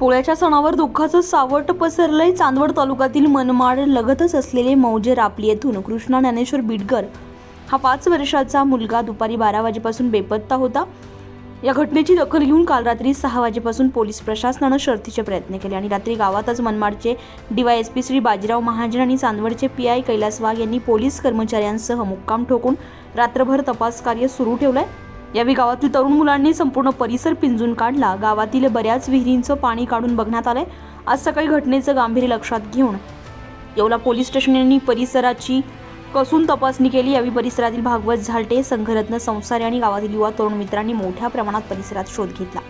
पोळ्याच्या सणावर दुःखाचं सावट पसरलंय. चांदवड तालुक्यातील मनमाड लगतच असलेले मौजे रापली येथून कृष्णा ज्ञानेश्वर बिडकर हा पाच वर्षाचा मुलगा दुपारी बारा वाजेपासून बेपत्ता होता. या घटनेची दखल घेऊन काल रात्री सहा वाजेपासून पोलीस प्रशासनानं शर्थीचे प्रयत्न केले आणि रात्री गावातच मनमाडचे डीवायएसपी श्री बाजीराव महाजन आणि चांदवडचे पी आय कैलास वाघ यांनी पोलीस कर्मचाऱ्यांसह मुक्काम ठोकून रात्रभर तपास कार्य सुरू ठेवलं आहे यावेळी गावातील तरुण मुलांनी संपूर्ण परिसर पिंजून काढला. गावातील बऱ्याच विहिरींचं पाणी काढून बघण्यात आलंय. आज सकाळी घटनेचं गांभीर्य लक्षात घेऊन येवला पोलीस स्टेशन यांनी परिसराची कसून तपासणी केली. यावेळी परिसरातील भागवत झालटे संघरत्न संसारे आणि गावातील युवा तरुण मित्रांनी मोठ्या प्रमाणात परिसरात शोध घेतला.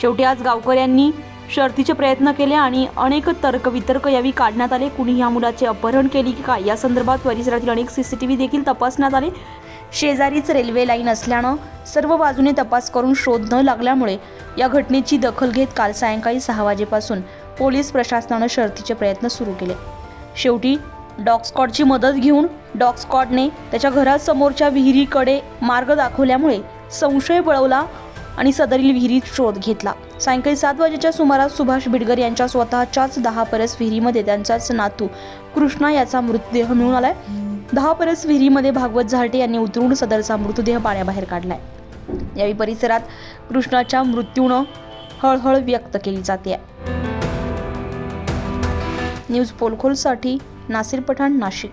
शेवटी आज गावकऱ्यांनी शर्तीचे प्रयत्न केले आणि अनेक तर्कवितर्क यावेळी काढण्यात आले. कुणी या मुलाचे अपहरण केली की काय? या संदर्भात परिसरातील अनेक सीसीटीव्ही देखील तपासण्यात आले. शेजारीच रेल्वे लाईन असल्यानं सर्व बाजूने तपास करून शोध न लागल्यामुळे या घटनेची दखल घेत काल सायंकाळी सहा वाजेपासून पोलीस प्रशासनानं शर्थीचे प्रयत्न सुरू केले. शेवटी डॉगस्कॉटची मदत घेऊन डॉगस्कॉटने त्याच्या घरासमोरच्या विहिरीकडे मार्ग दाखवल्यामुळे संशय बळवला आणि सदरील विहिरीत शोध घेतला. सायंकाळी सात वाजेच्या सुमारास सुभाष बिडगर यांच्या स्वतःच्याच दहा परस विहिरीमध्ये त्यांचाच नातू कृष्णा याचा मृतदेह मिळून आलाय. दहा परस विहिरीमध्ये भागवत झालटे यांनी उतरून सदरचा मृतदेह पाण्याबाहेर काढलाय. यावेळी परिसरात कृष्णाच्या मृत्यूनं हळहळ व्यक्त केली जाते. न्यूज पोलखोलसाठी नासिर पठाण नाशिक.